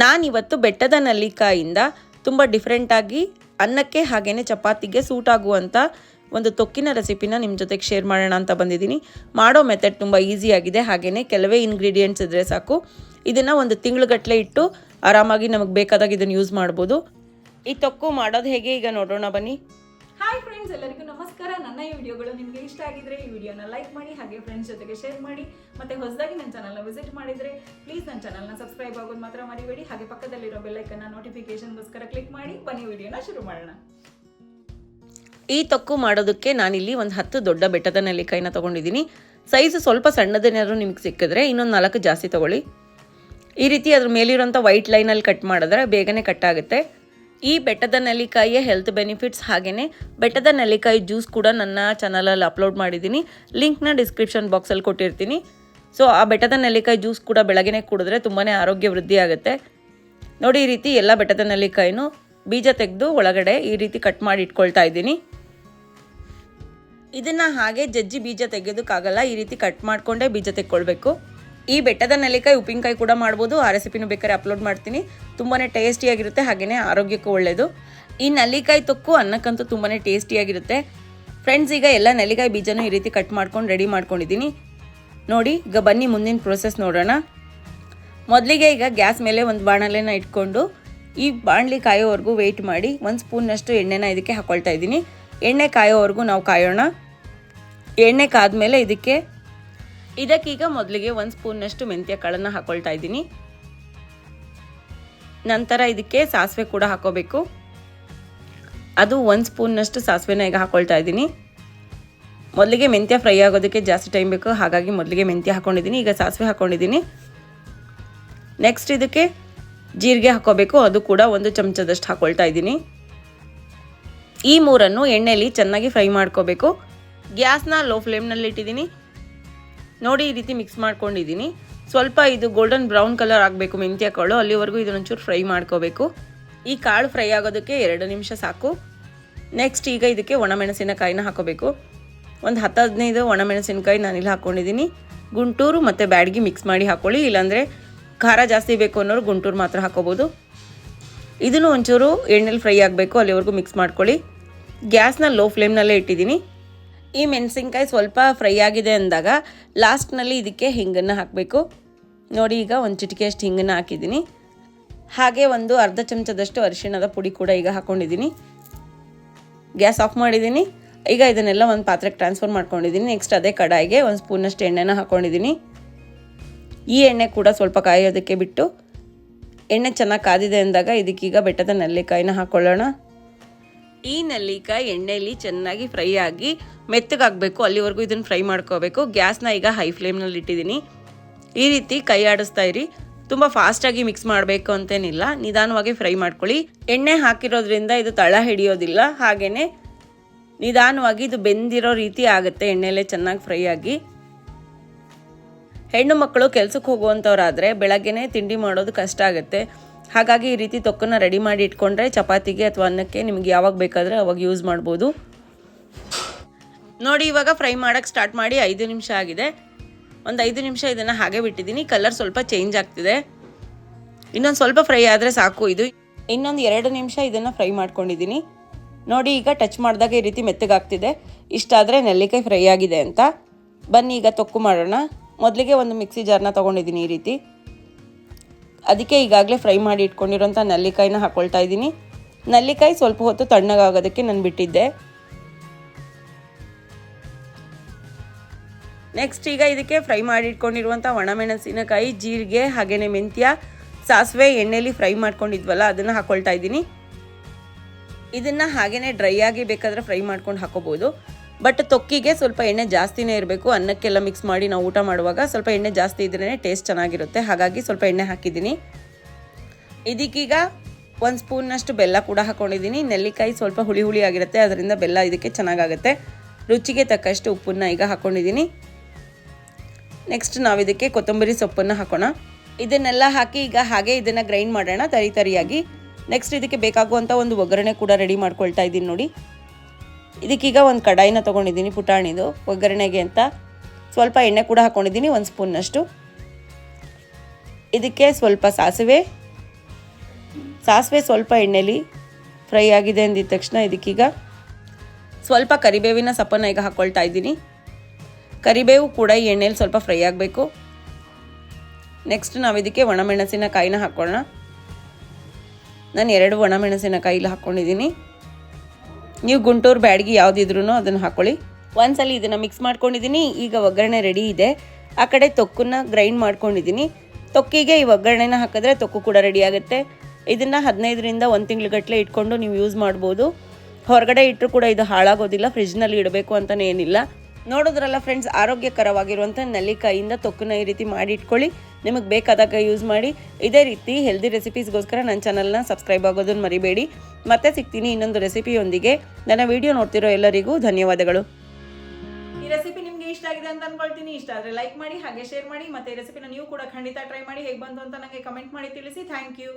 ನಾನಿವತ್ತು ಬೆಟ್ಟದ ನಲ್ಲಿಕಾಯಿಂದ ತುಂಬ ಡಿಫ್ರೆಂಟಾಗಿ ಅನ್ನಕ್ಕೆ ಹಾಗೆಯೇ ಚಪಾತಿಗೆ ಸೂಟ್ ಆಗುವಂಥ ಒಂದು ತೊಕ್ಕಿನ ರೆಸಿಪಿನ ನಿಮ್ಮ ಜೊತೆಗೆ ಶೇರ್ ಮಾಡೋಣ ಅಂತ ಬಂದಿದ್ದೀನಿ. ಮಾಡೋ ಮೆಥಡ್ ತುಂಬ ಈಸಿಯಾಗಿದೆ ಹಾಗೆಯೇ ಕೆಲವೇ ಇಂಗ್ರೀಡಿಯೆಂಟ್ಸ್ ಇದ್ದರೆ ಸಾಕು. ಇದನ್ನು ಒಂದು ತಿಂಗಳುಗಟ್ಟಲೆ ಇಟ್ಟು ಆರಾಮಾಗಿ ನಮಗೆ ಬೇಕಾದಾಗ ಇದನ್ನು ಯೂಸ್ ಮಾಡ್ಬೋದು. ಈ ತೊಕ್ಕು ಮಾಡೋದು ಹೇಗೆ? ಈಗ ನೋಡೋಣ ಬನ್ನಿ. ಹಾಯ್ ಫ್ರೆಂಡ್ಸ್ ಎಲ್ಲರಿಗೂ ನನ್ನ ಈ ವಿಡಿಯೋಗಳು ನಿಮಗೆ ಇಷ್ಟ ಆಗಿದ್ರೆ ಈ ವಿಡಿಯೋನ ಲೈಕ್ ಮಾಡಿ, ಹಾಗೆ ಫ್ರೆಂಡ್ಸ್ ಜೊತೆಗೆ ಶೇರ್ ಮಾಡಿ. ಮತ್ತೆ ಹೊಸದಾಗಿ ನನ್ನ ಚಾನಲ್ನ ವಿಸಿಟ್ ಮಾಡಿದ್ರೆ ಪ್ಲೀಸ್ ನನ್ನ ಚಾನಲ್ನ ಸಬ್ಸ್ಕ್ರೈಬ್ ಆಗೋದು ಮಾತ್ರ ಮರಿಬೇಡಿ. ಹಾಗೆ ಪಕ್ಕದಲ್ಲಿರೋ ಬೆಲ್ಲೈಕನ್ನ ನೋಟಿಫಿಕೇಶನ್ಗೋಸ್ಕರ ಕ್ಲಿಕ್ ಮಾಡಿ, ಬನ್ನಿ ವಿಡಿಯೋನ ಶುರು ಮಾಡೋಣ. ಈ ತೊಕ್ಕು ಮಾಡೋದಕ್ಕೆ ನಾನಿಲ್ಲಿ ಒಂದು ಹತ್ತು ದೊಡ್ಡ ಬೆಟ್ಟದ ನೆಲ್ಲಿಕಾಯಿನ ತೊಗೊಂಡಿದ್ದೀನಿ. ಸೈಜ್ ಸ್ವಲ್ಪ ಸಣ್ಣದೇನಾದ್ರು ನಿಮಗೆ ಸಿಕ್ಕಿದ್ರೆ ಇನ್ನೊಂದು ನಾಲ್ಕು ಜಾಸ್ತಿ ತೊಗೊಳ್ಳಿ. ಈ ರೀತಿ ಅದ್ರ ಮೇಲಿರುವಂಥ ವೈಟ್ ಲೈನಲ್ಲಿ ಕಟ್ ಮಾಡಿದ್ರೆ ಬೇಗನೆ ಕಟ್ ಆಗುತ್ತೆ. ಈ ಬೆಟ್ಟದ ನೆಲ್ಲಿಕಾಯಿಯ ಹೆಲ್ತ್ ಬೆನಿಫಿಟ್ಸ್ ಹಾಗೆಯೇ ಬೆಟ್ಟದ ನೆಲ್ಲಿಕಾಯಿ ಜ್ಯೂಸ್ ಕೂಡ ನನ್ನ ಚಾನಲಲ್ಲಿ ಅಪ್ಲೋಡ್ ಮಾಡಿದ್ದೀನಿ. ಲಿಂಕ್ನ ಡಿಸ್ಕ್ರಿಪ್ಷನ್ ಬಾಕ್ಸಲ್ಲಿ ಕೊಟ್ಟಿರ್ತೀನಿ. ಸೊ ಆ ಬೆಟ್ಟದ ನೆಲ್ಲಿಕಾಯಿ ಜ್ಯೂಸ್ ಕೂಡ ಬೆಳಗ್ಗೆ ಕುಡಿದ್ರೆ ತುಂಬಾ ಆರೋಗ್ಯ ವೃದ್ಧಿ ಆಗುತ್ತೆ. ನೋಡಿ, ಈ ರೀತಿ ಎಲ್ಲ ಬೆಟ್ಟದ ನೆಲ್ಲಿಕಾಯಿನೂ ಬೀಜ ತೆಗೆದು ಒಳಗಡೆ ಈ ರೀತಿ ಕಟ್ ಮಾಡಿ ಇಟ್ಕೊಳ್ತಾ ಇದ್ದೀನಿ. ಇದನ್ನು ಹಾಗೆ ಜಜ್ಜಿ ಬೀಜ ತೆಗೆಯೋದಕ್ಕಾಗಲ್ಲ, ಈ ರೀತಿ ಕಟ್ ಮಾಡಿಕೊಂಡೇ ಬೀಜ ತೆಕ್ಕೊಳ್ಬೇಕು. ಈ ಬೆಟ್ಟದ ನೆಲ್ಲಿಕಾಯಿ, ಉಪ್ಪಿನಕಾಯಿ ಕೂಡ ಮಾಡ್ಬೋದು. ಆ ರೆಸಿಪಿನೂ ಬೇಕಾದ್ರೆ ಅಪ್ಲೋಡ್ ಮಾಡ್ತೀನಿ. ತುಂಬಾ ಟೇಸ್ಟಿಯಾಗಿರುತ್ತೆ ಹಾಗೆಯೇ ಆರೋಗ್ಯಕ್ಕೂ ಒಳ್ಳೆಯದು ಈ ನೆಲ್ಲಿಕಾಯಿ ತೊಕ್ಕು ಅನ್ನಕ್ಕಂತೂ ತುಂಬಾ ಟೇಸ್ಟಿಯಾಗಿರುತ್ತೆ ಫ್ರೆಂಡ್ಸ್ ಈಗ ಎಲ್ಲ ನೆಲ್ಲಿಕಾಯಿ ಬೀಜನೂ ಈ ರೀತಿ ಕಟ್ ಮಾಡ್ಕೊಂಡು ರೆಡಿ ಮಾಡ್ಕೊಂಡಿದ್ದೀನಿ. ನೋಡಿ, ಈಗ ಬನ್ನಿ ಮುಂದಿನ ಪ್ರೊಸೆಸ್ ನೋಡೋಣ. ಮೊದಲಿಗೆ ಈಗ ಗ್ಯಾಸ್ ಮೇಲೆ ಒಂದು ಬಾಣಲೆನ ಇಟ್ಕೊಂಡು ಈ ಬಾಣಲಿ ಕಾಯೋವರೆಗೂ ವೆಯ್ಟ್ ಮಾಡಿ ಒಂದು ಸ್ಪೂನ್ನಷ್ಟು ಎಣ್ಣೆನ ಇದಕ್ಕೆ ಹಾಕೊಳ್ತಾ ಇದ್ದೀನಿ. ಎಣ್ಣೆ ಕಾಯೋವರೆಗೂ ನಾವು ಕಾಯೋಣ. ಎಣ್ಣೆ ಕಾದ ಮೇಲೆ ಇದಕ್ಕೆ ಇದಕ್ಕೀಗ ಮೊದಲಿಗೆ ಒಂದು ಸ್ಪೂನ್ನಷ್ಟು ಮೆಂತ್ಯ ಕಾಳನ್ನು ಹಾಕೊಳ್ತಾ ಇದ್ದೀನಿ. ನಂತರ ಇದಕ್ಕೆ ಸಾಸಿವೆ ಕೂಡ ಹಾಕೋಬೇಕು. ಅದು ಒಂದು ಸ್ಪೂನ್ನಷ್ಟು ಸಾಸಿವೆನ ಈಗ ಹಾಕೊಳ್ತಾ ಇದ್ದೀನಿ. ಮೊದಲಿಗೆ ಮೆಂತ್ಯ ಫ್ರೈ ಆಗೋದಕ್ಕೆ ಜಾಸ್ತಿ ಟೈಮ್ ಬೇಕು, ಹಾಗಾಗಿ ಮೊದಲಿಗೆ ಮೆಂತ್ಯ ಹಾಕೊಂಡಿದ್ದೀನಿ, ಈಗ ಸಾಸಿವೆ ಹಾಕೊಂಡಿದ್ದೀನಿ. ನೆಕ್ಸ್ಟ್ ಇದಕ್ಕೆ ಜೀರಿಗೆ ಹಾಕೋಬೇಕು, ಅದು ಕೂಡ ಒಂದು ಚಮಚದಷ್ಟು ಹಾಕೊಳ್ತಾ ಇದ್ದೀನಿ. ಈ ಮೂರನ್ನು ಎಣ್ಣೆಯಲ್ಲಿ ಚೆನ್ನಾಗಿ ಫ್ರೈ ಮಾಡ್ಕೋಬೇಕು. ಗ್ಯಾಸ್ನ ಲೋ ಫ್ಲೇಮ್ನಲ್ಲಿ ಇಟ್ಟಿದ್ದೀನಿ ನೋಡಿ ಈ ರೀತಿ ಮಿಕ್ಸ್ ಮಾಡ್ಕೊಂಡಿದ್ದೀನಿ. ಸ್ವಲ್ಪ ಇದು ಗೋಲ್ಡನ್ ಬ್ರೌನ್ ಕಲರ್ ಆಗಬೇಕು ಮೆಂತ್ಯ ಕಾಳು. ಅಲ್ಲಿವರೆಗೂ ಇದನ್ನೊಂಚೂರು ಫ್ರೈ ಮಾಡ್ಕೋಬೇಕು. ಈ ಕಾಳು ಫ್ರೈ ಆಗೋದಕ್ಕೆ ಎರಡು ನಿಮಿಷ ಸಾಕು. ನೆಕ್ಸ್ಟ್ ಈಗ ಇದಕ್ಕೆ ಒಣಮೆಣಸಿನಕಾಯಿನ ಹಾಕೋಬೇಕು. ಒಂದು ಹತ್ತು ಹದಿನೈದು ಒಣಮೆಣಸಿನಕಾಯಿ ನಾನಿಲ್ಲಿ ಹಾಕ್ಕೊಂಡಿದ್ದೀನಿ ಗುಂಟೂರು ಮತ್ತು ಬ್ಯಾಡ್ಗಿ ಮಿಕ್ಸ್ ಮಾಡಿ ಹಾಕ್ಕೊಳ್ಳಿ ಇಲ್ಲಾಂದರೆ ಖಾರ ಜಾಸ್ತಿ ಬೇಕು ಅನ್ನೋರು ಗುಂಟೂರು ಮಾತ್ರ ಹಾಕೋಬೋದು. ಇದನ್ನು ಒಂಚೂರು ಎಣ್ಣೆಲಿ ಫ್ರೈ ಆಗಬೇಕು. ಅಲ್ಲಿವರೆಗೂ ಮಿಕ್ಸ್ ಮಾಡ್ಕೊಳ್ಳಿ. ಗ್ಯಾಸ್ನ ಲೋ ಫ್ಲೇಮ್ನಲ್ಲೇ ಇಟ್ಟಿದ್ದೀನಿ. ಈ ಮೆಣಸಿನ್ಕಾಯಿ ಸ್ವಲ್ಪ ಫ್ರೈ ಆಗಿದೆ ಅಂದಾಗ ಲಾಸ್ಟ್ನಲ್ಲಿ ಇದಕ್ಕೆ ಹಿಂಗನ್ನು ಹಾಕಬೇಕು. ನೋಡಿ ಈಗ ಒಂದು ಚಿಟಿಕೆಯಷ್ಟು ಹಿಂಗನ್ನು ಹಾಕಿದ್ದೀನಿ. ಹಾಗೆ ಒಂದು ಅರ್ಧ ಚಮಚದಷ್ಟು ಅರಿಶಿಣದ ಪುಡಿ ಕೂಡ ಈಗ ಹಾಕ್ಕೊಂಡಿದ್ದೀನಿ ಗ್ಯಾಸ್ ಆಫ್ ಮಾಡಿದ್ದೀನಿ. ಈಗ ಇದನ್ನೆಲ್ಲ ಒಂದು ಪಾತ್ರೆಗೆ ಟ್ರಾನ್ಸ್ಫರ್ ಮಾಡ್ಕೊಂಡಿದ್ದೀನಿ. ನೆಕ್ಸ್ಟ್ ಅದೇ ಕಡಾಯಿಗೆ ಒಂದು ಸ್ಪೂನಷ್ಟು ಎಣ್ಣೆನ ಹಾಕ್ಕೊಂಡಿದ್ದೀನಿ ಈ ಎಣ್ಣೆ ಕೂಡ ಸ್ವಲ್ಪ ಕಾಯೋದಕ್ಕೆ ಬಿಟ್ಟು, ಎಣ್ಣೆ ಚೆನ್ನಾಗಿ ಕಾದಿದೆ ಅಂದಾಗ ಇದಕ್ಕೀಗ ಬೆಟ್ಟದ ನೆಲ್ಲಿಕಾಯಿನ ಹಾಕ್ಕೊಳ್ಳೋಣ ಈ ನೆಲ್ಲಿಕಾಯಿ ಎಣ್ಣೆಯಲ್ಲಿ ಚೆನ್ನಾಗಿ ಫ್ರೈ ಆಗಿ ಮೆತ್ತಗಾಗಬೇಕು. ಅಲ್ಲಿವರೆಗೂ ಇದನ್ನು ಫ್ರೈ ಮಾಡ್ಕೋಬೇಕು. ಗ್ಯಾಸ್ನ ಈಗ ಹೈ ಫ್ಲೇಮ್ನಲ್ಲಿ ಇಟ್ಟಿದ್ದೀನಿ. ಈ ರೀತಿ ಕೈ ಆಡಿಸ್ತಾ ಇರಿ. ತುಂಬ ಫಾಸ್ಟಾಗಿ ಮಿಕ್ಸ್ ಮಾಡಬೇಕು ಅಂತೇನಿಲ್ಲ. ನಿಧಾನವಾಗಿ ಫ್ರೈ ಮಾಡ್ಕೊಳ್ಳಿ. ಎಣ್ಣೆ ಹಾಕಿರೋದ್ರಿಂದ ಇದು ತಳ ಹಿಡಿಯೋದಿಲ್ಲ. ಹಾಗೆಯೇ ನಿಧಾನವಾಗಿ ಇದು ಬೆಂದಿರೋ ರೀತಿ ಆಗುತ್ತೆ ಎಣ್ಣೆಲೆ ಚೆನ್ನಾಗಿ ಫ್ರೈ ಆಗಿ. ಹೆಣ್ಣು ಮಕ್ಕಳು ಕೆಲಸಕ್ಕೆ ಹೋಗುವಂಥವ್ರಾದರೆ ಬೆಳಗ್ಗೆನೇ ತಿಂಡಿ ಮಾಡೋದು ಕಷ್ಟ ಆಗುತ್ತೆ. ಹಾಗಾಗಿ ಈ ರೀತಿ ತೊಕ್ಕನ್ನು ರೆಡಿ ಮಾಡಿ ಇಟ್ಕೊಂಡ್ರೆ ಚಪಾತಿಗೆ ಅಥವಾ ಅನ್ನಕ್ಕೆ ನಿಮಗೆ ಯಾವಾಗ ಬೇಕಾದರೆ ಅವಾಗ ಯೂಸ್ ಮಾಡ್ಬೋದು. ನೋಡಿ, ಇವಾಗ ಫ್ರೈ ಮಾಡೋಕ್ಕೆ ಸ್ಟಾರ್ಟ್ ಮಾಡಿ ಐದು ನಿಮಿಷ ಆಗಿದೆ. ಒಂದು ಐದು ನಿಮಿಷ ಇದನ್ನು ಹಾಗೆ ಬಿಟ್ಟಿದ್ದೀನಿ. ಕಲರ್ ಸ್ವಲ್ಪ ಚೇಂಜ್ ಆಗ್ತಿದೆ. ಇನ್ನೊಂದು ಸ್ವಲ್ಪ ಫ್ರೈ ಆದರೆ ಸಾಕು ಇದು. ಇನ್ನೊಂದು ಎರಡು ನಿಮಿಷ ಇದನ್ನು ಫ್ರೈ ಮಾಡ್ಕೊಂಡಿದ್ದೀನಿ. ನೋಡಿ, ಈಗ ಟಚ್ ಮಾಡಿದಾಗ ಈ ರೀತಿ ಮೆತ್ತಗಾಗ್ತಿದೆ ಇಷ್ಟಾದರೆ ನೆಲ್ಲಿಕಾಯಿ ಫ್ರೈ ಆಗಿದೆ ಅಂತ. ಬನ್ನಿ, ಈಗ ತೊಕ್ಕು ಮಾಡೋಣ. ಮೊದಲಿಗೆ ಒಂದು ಮಿಕ್ಸಿ ಜಾರ್ನ ತೊಗೊಂಡಿದ್ದೀನಿ ಈ ರೀತಿ. ಅದಕ್ಕೆ ಈಗಾಗಲೇ ಫ್ರೈ ಮಾಡಿ ಇಟ್ಕೊಂಡಿರೋಂಥ ನಲ್ಲಿಕಾಯಿನ ಹಾಕ್ಕೊಳ್ತಾ ಇದ್ದೀನಿ. ನಲ್ಲಿಕಾಯಿ ಸ್ವಲ್ಪ ಹೊತ್ತು ತಣ್ಣಗಾಗೋದಕ್ಕೆ ನಾನು ಬಿಟ್ಟಿದ್ದೆ. ನೆಕ್ಸ್ಟ್ ಈಗ ಇದಕ್ಕೆ ಫ್ರೈ ಮಾಡಿ ಇಟ್ಕೊಂಡಿರುವಂಥ ಒಣಮೆಣಸಿನಕಾಯಿ, ಜೀರಿಗೆ ಹಾಗೆಯೇ ಮೆಂತ್ಯ, ಸಾಸಿವೆ, ಎಣ್ಣೆಲಿ ಫ್ರೈ ಮಾಡ್ಕೊಂಡಿದ್ವಲ್ಲ, ಅದನ್ನು ಹಾಕ್ಕೊಳ್ತಾ ಇದ್ದೀನಿ. ಇದನ್ನು ಹಾಗೆಯೇ ಡ್ರೈ ಆಗಿ ಬೇಕಾದರೆ ಫ್ರೈ ಮಾಡ್ಕೊಂಡು ಹಾಕೋಬೋದು. ಬಟ್ ತೊಕ್ಕಿಗೆ ಸ್ವಲ್ಪ ಎಣ್ಣೆ ಜಾಸ್ತಿನೇ ಇರಬೇಕು. ಅನ್ನಕ್ಕೆಲ್ಲ ಮಿಕ್ಸ್ ಮಾಡಿ ನಾವು ಊಟ ಮಾಡುವಾಗ ಸ್ವಲ್ಪ ಎಣ್ಣೆ ಜಾಸ್ತಿ ಇದ್ರೇ ಟೇಸ್ಟ್ ಚೆನ್ನಾಗಿರುತ್ತೆ. ಹಾಗಾಗಿ ಸ್ವಲ್ಪ ಎಣ್ಣೆ ಹಾಕಿದ್ದೀನಿ. ಇದಕ್ಕೀಗ ಒಂದು ಸ್ಪೂನ್ನಷ್ಟು ಬೆಲ್ಲ ಕೂಡ ಹಾಕ್ಕೊಂಡಿದ್ದೀನಿ ನೆಲ್ಲಿಕಾಯಿ ಸ್ವಲ್ಪ ಹುಳಿ ಹುಳಿ ಆಗಿರುತ್ತೆ. ಅದರಿಂದ ಬೆಲ್ಲ ಇದಕ್ಕೆ ಚೆನ್ನಾಗಾಗುತ್ತೆ. ರುಚಿಗೆ ತಕ್ಕಷ್ಟು ಉಪ್ಪನ್ನು ಈಗ ಹಾಕ್ಕೊಂಡಿದ್ದೀನಿ ನೆಕ್ಸ್ಟ್ ನಾವು ಇದಕ್ಕೆ ಕೊತ್ತಂಬರಿ ಸೊಪ್ಪನ್ನು ಹಾಕೋಣ. ಇದನ್ನೆಲ್ಲ ಹಾಕಿ ಈಗ ಹಾಗೆ ಇದನ್ನು ಗ್ರೈಂಡ್ ಮಾಡೋಣ ತರಿ ತರಿಯಾಗಿ. ನೆಕ್ಸ್ಟ್ ಇದಕ್ಕೆ ಬೇಕಾಗುವಂಥ ಒಂದು ಒಗ್ಗರಣೆ ಕೂಡ ರೆಡಿ ಮಾಡ್ಕೊಳ್ತಾ ಇದ್ದೀನಿ ನೋಡಿ. ಇದಕ್ಕೀಗ ಒಂದು ಕಡಾಯಿನ ತೊಗೊಂಡಿದ್ದೀನಿ ಪುಟಾಣಿದು, ಒಗ್ಗರಣೆಗೆ ಅಂತ. ಸ್ವಲ್ಪ ಎಣ್ಣೆ ಕೂಡ ಹಾಕ್ಕೊಂಡಿದ್ದೀನಿ ಒಂದು ಸ್ಪೂನ್ನಷ್ಟು. ಇದಕ್ಕೆ ಸ್ವಲ್ಪ ಸಾಸಿವೆ. ಸಾಸಿವೆ ಸ್ವಲ್ಪ ಎಣ್ಣೆಲಿ ಫ್ರೈ ಆಗಿದೆ ಅಂದಿದ ತಕ್ಷಣ ಇದಕ್ಕೀಗ ಸ್ವಲ್ಪ ಕರಿಬೇವಿನ ಸೊಪ್ಪನ್ನು ಈಗ ಹಾಕ್ಕೊಳ್ತಾ ಇದ್ದೀನಿ. ಕರಿಬೇವು ಕೂಡ ಈ ಎಣ್ಣೆಲಿ ಸ್ವಲ್ಪ ಫ್ರೈ ಆಗಬೇಕು. ನೆಕ್ಸ್ಟ್ ನಾವು ಇದಕ್ಕೆ ಒಣಮೆಣಸಿನಕಾಯಿನ ಹಾಕ್ಕೊಳ್ಳೋಣ ನಾನು ಎರಡು ಒಣಮೆಣಸಿನಕಾಯಿಲಿ ಹಾಕ್ಕೊಂಡಿದ್ದೀನಿ ನೀವು ಗುಂಟೂರು ಬ್ಯಾಡ್ಗಿ ಯಾವುದಿದ್ರೂ ಅದನ್ನು ಹಾಕ್ಕೊಳ್ಳಿ ಒಂದ್ಸಲ ಇದನ್ನು ಮಿಕ್ಸ್ ಮಾಡ್ಕೊಂಡಿದ್ದೀನಿ ಈಗ ಒಗ್ಗರಣೆ ರೆಡಿ ಇದೆ. ಆ ಕಡೆ ತೊಕ್ಕನ್ನ ಗ್ರೈಂಡ್ ಮಾಡ್ಕೊಂಡಿದ್ದೀನಿ ತೊಕ್ಕಿಗೆ ಈ ಒಗ್ಗರಣೆನ ಹಾಕಿದ್ರೆ ತೊಕ್ಕು ಕೂಡ ರೆಡಿ ಆಗುತ್ತೆ. ಇದನ್ನು ಹದಿನೈದರಿಂದ ಒಂದು ತಿಂಗ್ಳುಗಟ್ಟಲೆ ಇಟ್ಕೊಂಡು ನೀವು ಯೂಸ್ ಮಾಡ್ಬೋದು. ಹೊರಗಡೆ ಇಟ್ಟರು ಕೂಡ ಇದು ಹಾಳಾಗೋದಿಲ್ಲ ಫ್ರಿಜ್ನಲ್ಲಿ ಇಡಬೇಕು ಅಂತಲೇ ಏನಿಲ್ಲ. ನೋಡೋದ್ರಲ್ಲ ಫ್ರೆಂಡ್ಸ್ ಆರೋಗ್ಯಕರವಾಗಿರುವಂಥ ನೆಲ್ಲಿಕಾಯಿಯಿಂದ ತೊಕ್ಕನ್ನ ಈ ರೀತಿ ಮಾಡಿ ಇಟ್ಕೊಳ್ಳಿ. ನಿಮಗೆ ಬೇಕಾದಾಗ ಯೂಸ್ ಮಾಡಿ. ಇದೇ ರೀತಿ ಹೆಲ್ದಿ ರೆಸಿಪೀಸ್ಗೋಸ್ಕರ ನನ್ನ ಚಾನಲ್ನ ಸಬ್ಸ್ಕ್ರೈಬ್ ಆಗೋದನ್ನು ಮರಿಬೇಡಿ. ಮತ್ತೆ ಸಿಗ್ತೀನಿ ಇನ್ನೊಂದು ರೆಸಿಪಿಯೊಂದಿಗೆ ನನ್ನ ವಿಡಿಯೋ ನೋಡ್ತಿರೋ ಎಲ್ಲರಿಗೂ ಧನ್ಯವಾದಗಳು. ಈ ರೆಸಿಪಿ ನಿಮಗೆ ಇಷ್ಟ ಆಗಿದೆ ಅಂತ ಅನ್ಕೊಳ್ತೀನಿ. ಇಷ್ಟ ಆದರೆ ಲೈಕ್ ಮಾಡಿ, ಹಾಗೆ ಶೇರ್ ಮಾಡಿ. ಮತ್ತೆ ರೆಸಿಪಿನ ನೀವು ಕೂಡ ಖಂಡಿತ ಟ್ರೈ ಮಾಡಿ. ಹೇಗೆ ಬಂತು ಅಂತ ನನಗೆ ಕಮೆಂಟ್ ಮಾಡಿ ತಿಳಿಸಿ. Thank you